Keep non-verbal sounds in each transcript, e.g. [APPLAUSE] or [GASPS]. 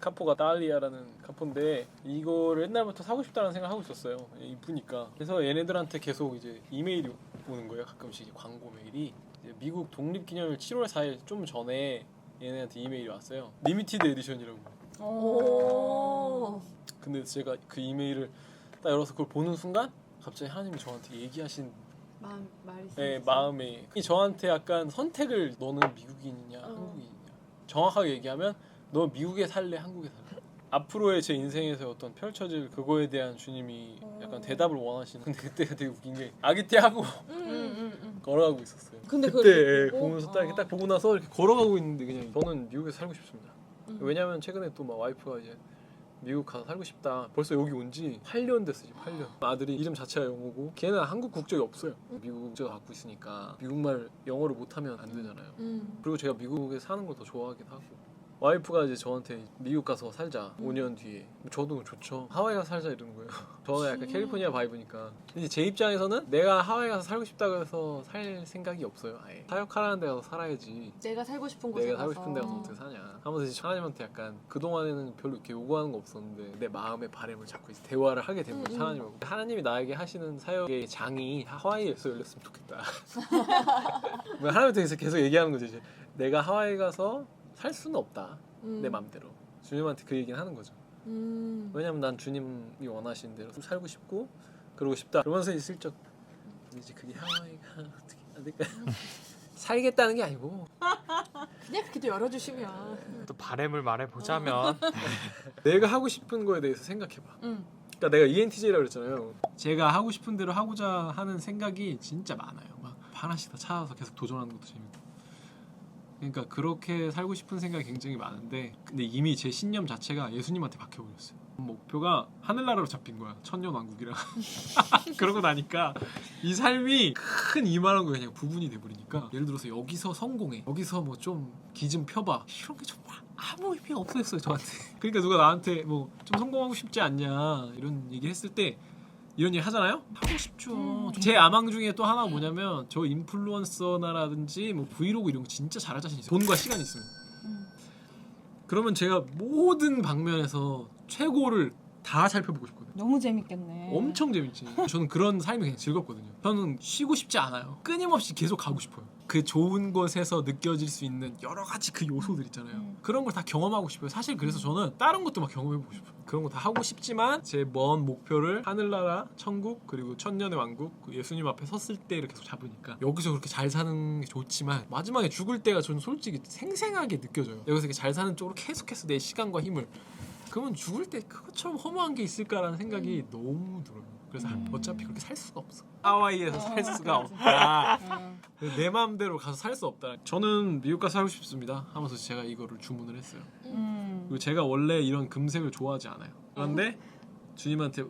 카포가 딸리아라는 카포인데 이거를 옛날부터 사고 싶다는 생각을 하고 있었어요. 이쁘니까. 그래서 얘네들한테 계속 이제 이메일이 오는 거예요. 가끔씩 광고 메일이. 이제 미국 독립기념일 7월 4일 좀 전에 얘네한테 이메일이 왔어요. 리미티드 에디션이라고. 오. 근데 제가 그 이메일을 딱 열어서 그걸 보는 순간 갑자기 하나님이 저한테 얘기하신 마음 말이 네, 마음이 저한테 약간 선택을 너는 미국인이냐 어. 한국인이냐 정확하게 얘기하면 너 미국에 살래 한국에 살래 앞으로의 제 인생에서 어떤 펼쳐질 그거에 대한 주님이 약간 어. 대답을 원하시는 근데 그때가 되게 웃긴 게 아기 때 하고 응응응. 걸어가고 있었어요 근데 그때 예, 보고? 보면서 딱, 이렇게 아. 딱 보고 나서 이렇게 걸어가고 있는데 그냥 저는 미국에서 살고 싶습니다 음. 왜냐면 최근에 또 막 와이프가 이제 미국 가서 살고 싶다. 벌써 여기 온 지 8년 됐어, 지금 8년. 아들이 이름 자체가 영어고 걔는 한국 국적이 없어요. 미국 국적을 갖고 있으니까 미국말 영어를 못하면 안 되잖아요. 음. 그리고 제가 미국에 사는 걸 더 좋아하긴 하고 와이프가 이제 저한테 미국 가서 살자. 5년 뒤에. 저도 좋죠. 하와이 가서 살자 이러는 거예요. [LAUGHS] 저는 약간 그치. 캘리포니아 바이브니까. 이제 제 입장에서는 내가 하와이 가서 살고 싶다고 해서 살 생각이 없어요 아예. 사역하라는 데 가서 살아야지. 내가 살고 싶은 곳에 내가 가서. 살고 싶은 데 가서 어떻게 사냐. 하면서 이제 하나님한테 약간 그동안에는 별로 이렇게 요구하는 거 없었는데 내 마음의 바램을 잡고 이제 대화를 하게 된 거죠 음, 음. 하나님하고. 하나님이 나에게 하시는 사역의 장이 하와이에서 열렸으면 좋겠다. [LAUGHS] 뭐 하나님한테 계속- 계속 얘기하는 거죠 이제. 내가 하와이 가서 살 수는 없다 음. 내 맘대로 주님한테 그 얘기는 하는 거죠 음. 왜냐면 난 주님이 원하시는 대로 좀 살고 싶고 그러고 싶다 그러면서 이제 슬쩍 이제 그게 하와이가 어떻게 안 될까 [LAUGHS] 살겠다는 게 아니고 그냥 그렇게 또 열어주시면. 또 바램을 말해 보자면 [LAUGHS] [LAUGHS] 내가 하고 싶은 거에 대해서 생각해봐 음. 그러니까 내가 ENTJ라고 그랬잖아요. 제가 하고 싶은 대로 하고자 하는 생각이 진짜 많아요. 막 하나씩 다 찾아서 계속 도전하는 것도 재밌고. 그러니까 그렇게 살고 싶은 생각이 굉장히 많은데 근데 이미 제 신념 자체가 예수님한테 박혀버렸어요. 목표가 하늘나라로 잡힌 거야. 천년왕국이랑. [LAUGHS] 그러고 나니까 이 삶이 큰 이만한 거 그냥 부분이 돼버리니까 예를 들어서 여기서 성공해. 여기서 뭐 좀 기 좀 펴봐. 이런 게좀 아무 의미가 없었어요 저한테. [LAUGHS] 그러니까 누가 나한테 뭐 좀 성공하고 싶지 않냐 이런 얘기 했을 때 이런 얘기 하잖아요. 하고 싶죠. 음. 제 아망 중에 또 하나 뭐냐면 저 인플루언서나라든지 뭐 브이로그 이런 거 진짜 잘할 자신 있어요. 돈과 시간이 있으면. 음. 그러면 제가 모든 방면에서 최고를 다 살펴보고 싶거든요. 너무 재밌겠네. 엄청 재밌지. 저는 그런 삶이 그냥 즐겁거든요. 저는 쉬고 싶지 않아요. 끊임없이 계속 가고 싶어요. 그 좋은 곳에서 느껴질 수 있는 여러 가지 그 요소들 있잖아요. 음. 그런 걸 다 경험하고 싶어요. 사실 그래서 저는 다른 것도 막 경험해보고 싶어요. 그런 거 다 하고 싶지만 제 먼 목표를 하늘나라, 천국 그리고 천년의 왕국 그 예수님 앞에 섰을 때를 계속 잡으니까 여기서 그렇게 잘 사는 게 좋지만 마지막에 죽을 때가 저는 솔직히 생생하게 느껴져요. 여기서 이렇게 잘 사는 쪽으로 계속해서 내 시간과 힘을 그러면 죽을 때 그것처럼 허무한 게 있을까라는 생각이 너무 들어요. 그래서 음. 어차피 그렇게 살 수가 없어. 하와이에서 살 수가 [LAUGHS] 없다. 응. 내 마음대로 가서 살 수 없다. 저는 미국 가서 살고 싶습니다. 하면서 제가 이거를 주문을 했어요. 음. 그리고 제가 원래 이런 금색을 좋아하지 않아요. 그런데 주님한테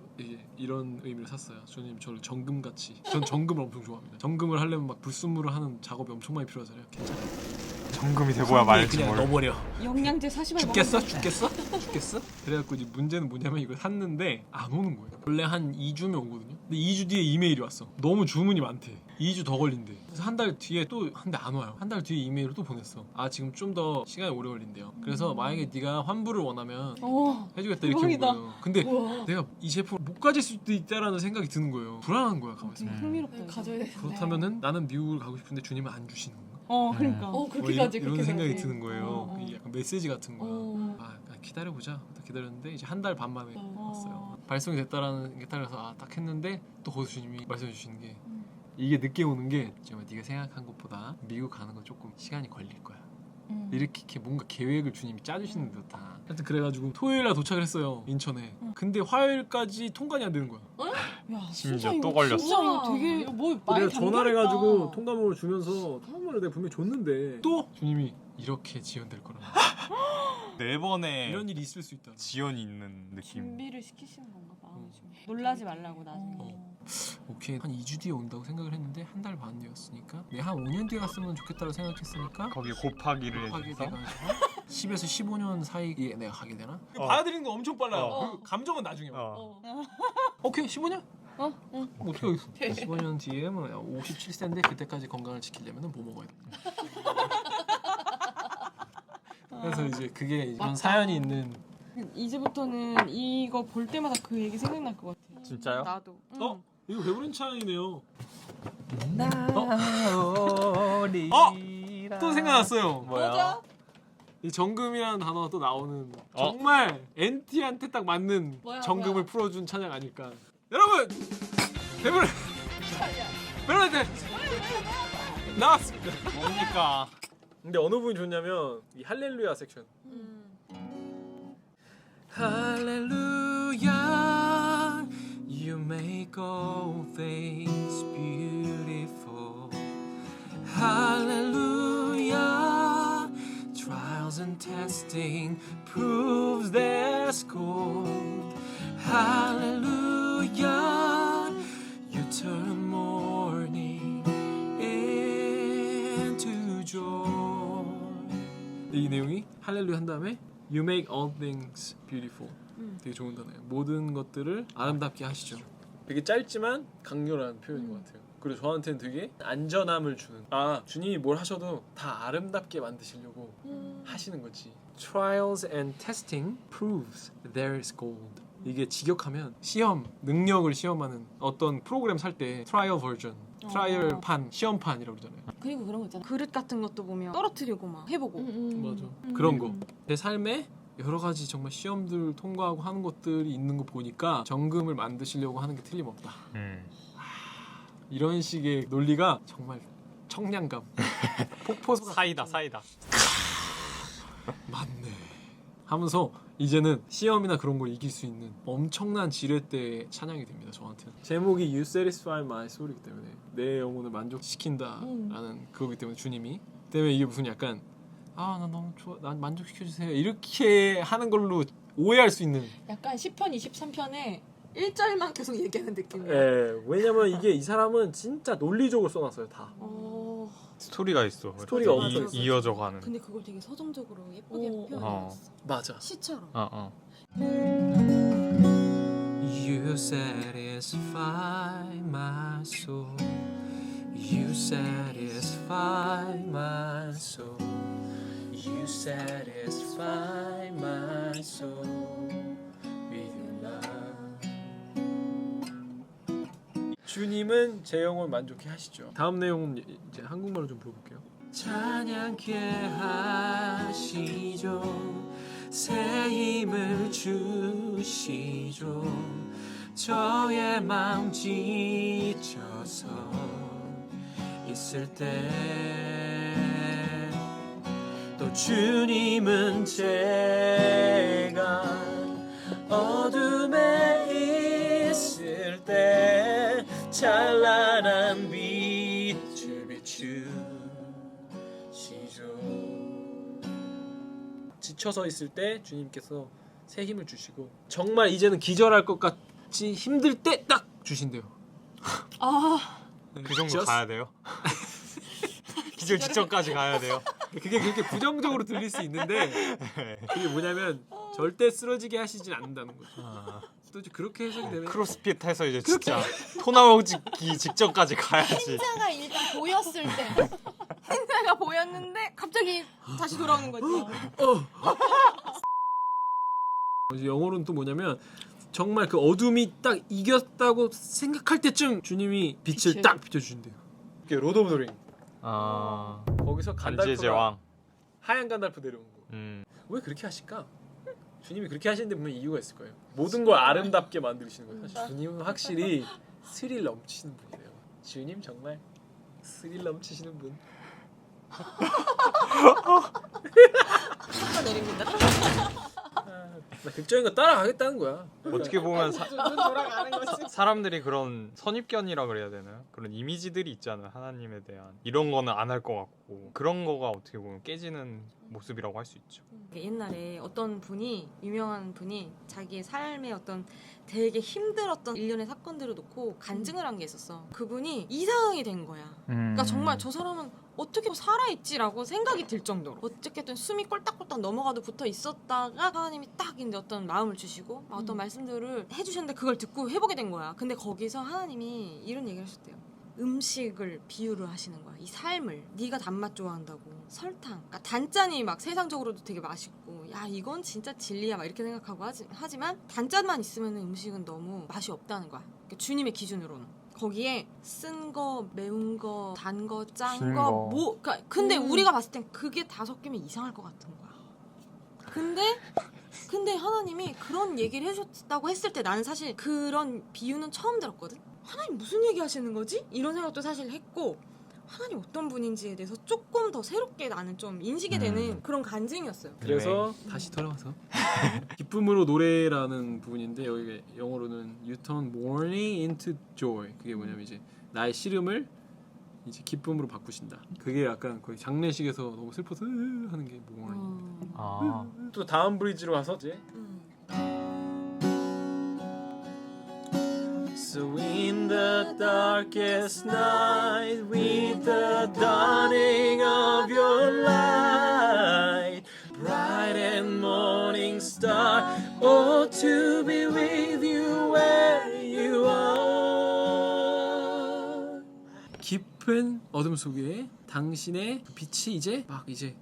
이런 의미를 샀어요. 주님 저를 정금 같이. 전 정금을 엄청 좋아합니다. 정금을 하려면 막 불순물을 하는 작업이 엄청 많이 필요하잖아요. 괜찮아요. 정금이 돼보야 말지 그냥 뭘. 넣어버려. 영양제 40알 죽겠어? 죽겠어? 죽겠어? 그래갖고 이제 문제는 뭐냐면 이걸 샀는데 안 오는 거예요. 원래 한 2주면 오거든요. 근데 2주 뒤에 이메일이 왔어. 너무 주문이 많대. 2주 더 걸린대. 그래서 한 달 뒤에 또한대안 와요. 한 달 뒤에 이메일을 또 보냈어. 아 지금 좀 더 시간이 오래 걸린대요. 그래서 만약에 네가 환불을 원하면 어. 해주겠다 이렇게 온 대박이다. 거예요. 근데 우와. 내가 이 제품을 못 가질 수도 있다라는 생각이 드는 거예요. 불안한 거야 가만히 되게 있으면. 흥미롭다. 이거. 가져야 돼. 그렇다면은 나는 미국을 가고 싶은데 주님은 안 주시는 건가? 어, 그러니까. 어뭐 그렇게까지 이런, 이런 그렇게까지. 생각이 드는 거예요. 어, 어. 이게 약간 메시지 같은 거야. 어. 아, 기다려 보자. 기다렸는데 이제 한 달 반 만에 어. 왔어요. 발송이 됐다라는 게 따라서 아, 딱 했는데 또 거기서 주님이 말씀해 주시는 게 음. 이게 늦게 오는 게 정말 네가 생각한 것보다 미국 가는 건 조금 시간이 걸릴 거야. 음. 이렇게, 이렇게 뭔가 계획을 주님이 짜주시는 듯한. 하여튼 그래가지고 토요일 날 도착을 했어요 인천에. 응. 근데 화요일까지 통관이 안 되는 거야. 야, 심지어 진짜 또 걸렸어. 진짜 이거 되게 뭐 많이 내가 전화를. 해가지고 통감을 주면서 통감을 내가 분명히 줬는데 또 주님이 이렇게 지연될 거라. [GASPS] 네 번의 이런 일이 있을 수 있다. 지연이 있는 느낌. 준비를 시키시는 건가 봐. 어. 좀. 놀라지 말라고 나중에. 어. 오케이 한 2주 뒤에 온다고 생각을 했는데 한 달 반 뒤였으니까 내가 한 5년 뒤에 갔으면 좋겠다고 생각했으니까 거기 곱하기를 하게 해서 돼가지고 10에서 15년 사이에 내가 가게 되나? 어. 받아들이는 거 엄청 빨라요. 어. 그리고 감정은 나중에 와. 어. 어. 오케이 15년? 어? 응. 뭐 어떻게 하겠어? 15년 뒤에 뭐 57세인데 그때까지 건강을 지키려면 뭐 먹어야 돼? [LAUGHS] 그래서 이제 그게 이런 맞다. 사연이 있는 이제부터는 이거 볼 때마다 그 얘기 생각날 것 같아. 진짜요? 나도. 응. 어? 이거 배부른 차이네요. 나오리 어? 또 생각났어요. 뭐야? 이 정금이라는 단어가 또 나오는 어? 정말 NT한테 딱 맞는 뭐야, 정금을 뭐야. 풀어준 찬양 아닐까. 여러분 배부른 때 나왔습니다. 뭡니까? 근데 어느 부분이 좋냐면 이 할렐루야 섹션. 음. Hallelujah, you make all things beautiful. And testing proves there's gold. Hallelujah, you turn mourning into joy. 이 내용이 할렐루야 한 다음에 You make all things beautiful. 되게 좋은 단어예요. 모든 것들을 아름답게 하시죠. 되게 짧지만 강렬한 표현인 것 같아요. 그리고 저한테는 되게 안전함을 주는. 아 주님이 뭘 하셔도 다 아름답게 만드시려고 음. 하시는 거지. Trials and testing proves there is gold. 이게 직역하면 시험 능력을 시험하는 어떤 프로그램 살 때 트라이얼 버전, 트라이얼 어. 판, 시험판이라고 그러잖아요. 그리고 그런 거 있잖아. 그릇 같은 것도 보면 떨어뜨리고 막 해보고. 음. 맞아. 그런 거. 내 삶에 여러 가지 정말 시험들 통과하고 하는 것들이 있는 거 보니까 정금을 만드시려고 하는 게 틀림없다. 음. 이런 식의 논리가 정말 청량감, [LAUGHS] 폭포수 사이다 사이다. 맞네. 하면서 이제는 시험이나 그런 걸 이길 수 있는 엄청난 지렛대의 찬양이 됩니다. 저한테는 제목이 You Satisfy My Soul이기 때문에 내 영혼을 만족시킨다라는 그거기 때문에 주님이 때문에 이게 무슨 약간 아 나 너무 좋아 난 만족시켜 주세요 이렇게 하는 걸로 오해할 수 있는 약간 10편 23편에 1절만 계속 얘기하는 느낌이야. 예, 왜냐면 이게 이 사람은 진짜 논리적으로 써놨어요 다. 어. 스토리가 있어. 스토리가 이- 엄청 있어. 이어져 가는. 근데 그걸 되게 서정적으로 예쁘게 오. 표현했어. 맞아. 시처럼. 어 어. You satisfy my soul. You satisfy my soul. You satisfy my soul 주님은 제 영혼 만족해 하시죠. 다음 내용은 이제 한국말로 좀 불러볼게요. 찬양케 하시죠. 새 힘을 주시죠. 저의 마음 지쳐서 있을 때 또 주님은 제가 어둠에 있을 때 찬란한 빛을 비추시죠. 지쳐서 있을 때 주님께서 새 힘을 주시고 정말 이제는 기절할 것 같이 힘들 때 딱 주신대요. [LAUGHS] 아. 그 정도 가야 돼요. [LAUGHS] 기절 직전까지 가야 돼요. [LAUGHS] 그게 그렇게 부정적으로 들릴 수 있는데 그게 뭐냐면 절대 쓰러지게 하시진 않는다는 거죠. 아, 또 이제 그렇게 해석이 되면 크로스핏 해서 이제 진짜 토 나오기 직전까지 가야지. 행자가 일단 보였을 때. [LAUGHS] 행사가 보였는데 갑자기 다시 돌아오는 거지. 이제 영어로는 또 뭐냐면 정말 그 어둠이 딱 이겼다고 생각할 때쯤 주님이 빛을 빛을. 딱 비춰주신대요. 이게 로드 오브 더 링. 아 거기서 반지의 간달프가 제왕. 하얀 간달프 내려온 거. 음. 왜 그렇게 하실까? 주님이 그렇게 하시는데 분명 이유가 있을 거예요. 모든 걸 아름답게 만드시는 거예요. 사실 주님은 확실히 스릴 넘치시는 분이세요. 주님 정말 스릴 넘치시는 분. 내립니다. 아, 나 극적인 거 따라가겠다는 거야. 어떻게 보면 사, 눈 돌아가는 거지. [LAUGHS] 사람들이 그런 선입견이라 그래야 되나요? 그런 이미지들이 있잖아요. 하나님에 대한 이런 거는 안 할 것 같고 그런 거가 어떻게 보면 깨지는 모습이라고 할 수 있죠. 옛날에 어떤 분이 유명한 분이 자기의 삶의 어떤 되게 힘들었던 일련의 사건들을 놓고 간증을 한 게 있었어. 그분이 이상하게 된 거야. 그러니까 정말 저 사람은 어떻게 살아있지라고 생각이 들 정도로 어떻게든 숨이 꼴딱꼴딱 넘어가도 붙어 있었다가 하나님이 딱 이제 어떤 마음을 주시고 어떤 음. 말씀들을 해주셨는데 그걸 듣고 해보게 된 거야. 근데 거기서 하나님이 이런 얘기를 하셨대요. 음식을 비유를 하시는 거야. 이 삶을 네가 단맛 좋아한다고 설탕, 그러니까 단짠이 막 세상적으로도 되게 맛있고 야 이건 진짜 진리야 막 이렇게 생각하고 하지, 하지만 단짠만 있으면 음식은 너무 맛이 없다는 거야. 그러니까 주님의 기준으로는. 거기에 쓴 거, 매운 거, 단 거, 짠 신 거, 거. 뭐, 그러니까 근데 음. 우리가 봤을 땐 그게 다 섞이면 이상할 것 같은 거야. 근데 근데 하나님이 그런 얘기를 해줬다고 했을 때 나는 사실 그런 비유는 처음 들었거든. 하나님 무슨 얘기 하시는 거지? 이런 생각도 사실 했고 하나님 어떤 분인지에 대해서 조금 더 새롭게 나는 좀 인식이 되는 음. 그런 간증이었어요. 그래서 다시 돌아와서 [LAUGHS] 기쁨으로 노래라는 부분인데 여기 영어로는 You turn mourning into joy. 그게 뭐냐면 이제 나의 시름을 이제 기쁨으로 바꾸신다. 그게 약간 거의 장례식에서 너무 슬퍼서 하는 게 mourning. 어, 아또 다음 브리지로 가서 이제 음. So in the darkest night, with the dawning of your light, bright and morning star, oh to be with you where you are. 깊은 어둠 속에 당신의 그 빛이 이제 막 이제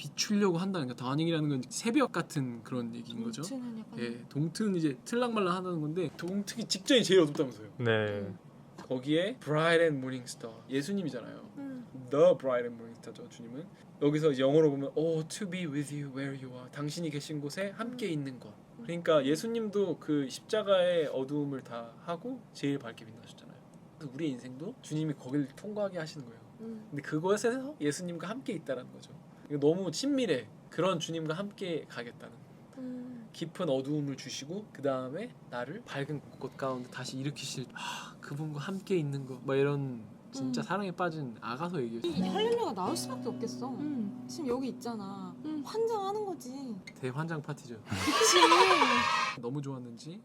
비추려고 한다는 거. 다닝이라는 건 새벽 같은 그런 얘기인 거죠. 동트는 약간 예, 동트는 이제 틀랑말랑 하는 건데 동트기 직전이 제일 어둡다면서요. 네. 거기에 Bright and Morning Star 예수님이잖아요. 음. The Bright and Morning Star죠 주님은 여기서 영어로 보면 Oh to be with you where you are 당신이 계신 곳에 함께 있는 것. 그러니까 예수님도 그 십자가의 어두움을 다 하고 제일 밝게 빛나셨잖아요. 그래서 우리 인생도 주님이 거기를 통과하게 하시는 거예요. 음. 근데 그것에서 예수님과 함께 있다라는 거죠. 이거 너무 친밀해. 그런 주님과 함께 가겠다는. 음. 깊은 어두움을 주시고 그 다음에 나를 밝은 곳 가운데 다시 일으키실 아, 그분과 함께 있는 거막 이런 진짜 음. 사랑에 빠진 아가서 얘기였어 이 할렐루야가 나올 수밖에 없겠어. 음. 지금 여기 있잖아. 음. 환장하는 거지. 대환장 파티죠 그치. [LAUGHS] 너무 좋았는지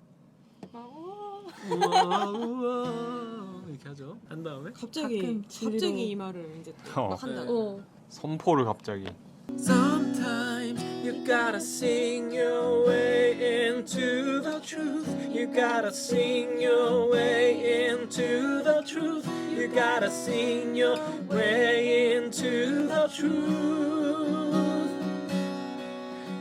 막, 우와. 우와 우와 이렇게 하죠 한 다음에 갑자기. 갑자기 이 말을 이제 또 어. 막 한다. 네. 어. 선포를 갑자기. Sometimes you gotta sing your way into the truth. You gotta sing your way into the truth. You gotta sing your way into the truth.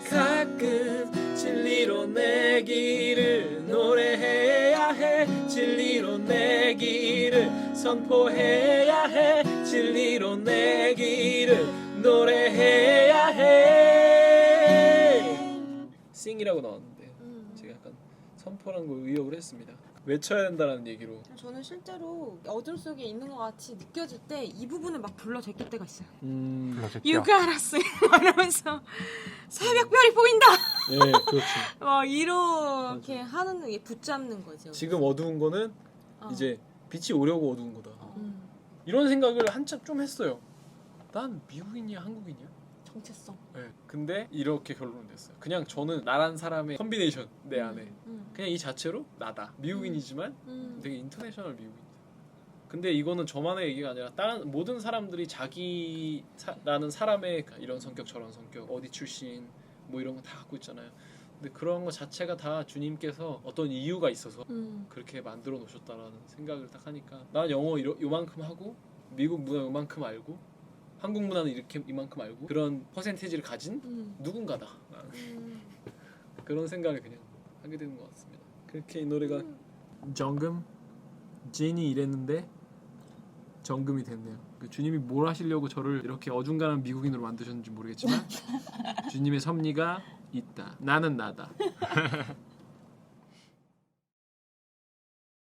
가끔 진리로 내 길을 노래해야 해. 진리로 내 길을 선포해야 해. 진리로 내 길을 노래해야 해. 싱이라고 나왔는데 음. 제가 약간 선포라는 걸 의역을 했습니다. 외쳐야 된다는 얘기로. 저는 실제로 어둠 속에 있는 것 같이 느껴질 때 이 부분을 막 불러 제낄 때가 있어요. 음. You got us [LAUGHS] 이러면서 새벽별이 보인다. 예, 그렇죠. [LAUGHS] 막 이렇게 하는 게 붙잡는 거죠. 지금 어두운 거는 어. 이제 빛이 오려고 어두운 거다. 음, 이런 생각을 한참 좀 했어요. 난 미국인이야, 한국인이야? 정체성. 예. 근데 이렇게 결론이 됐어요. 그냥 저는 나란 사람의 컨비네이션 내 안에. 음, 그냥 이 자체로 나다. 미국인이지만 음, 되게 인터내셔널 미국인. 근데 이거는 저만의 얘기가 아니라 다른 모든 사람들이 자기라는 사람의 이런 성격 저런 성격 어디 출신 뭐 이런 거 다 갖고 있잖아요. 근데 그런 거 자체가 다 주님께서 어떤 이유가 있어서 음, 그렇게 만들어 놓으셨다라는 생각을 딱 하니까 난 영어 이러, 요만큼 하고 미국 문화 요만큼 알고 한국 문화는 이렇게 이만큼 알고 그런 퍼센테이지를 가진 음, 누군가다 음. [LAUGHS] 그런 생각을 그냥 하게 되는 것 같습니다. 그렇게 이 노래가 정금 진이 이랬는데 정금이 됐네요. 그 주님이 뭘 하시려고 저를 이렇게 어중간한 미국인으로 만드셨는지 모르겠지만 [LAUGHS] 주님의 섭리가 있다. 나는 나다. [LAUGHS]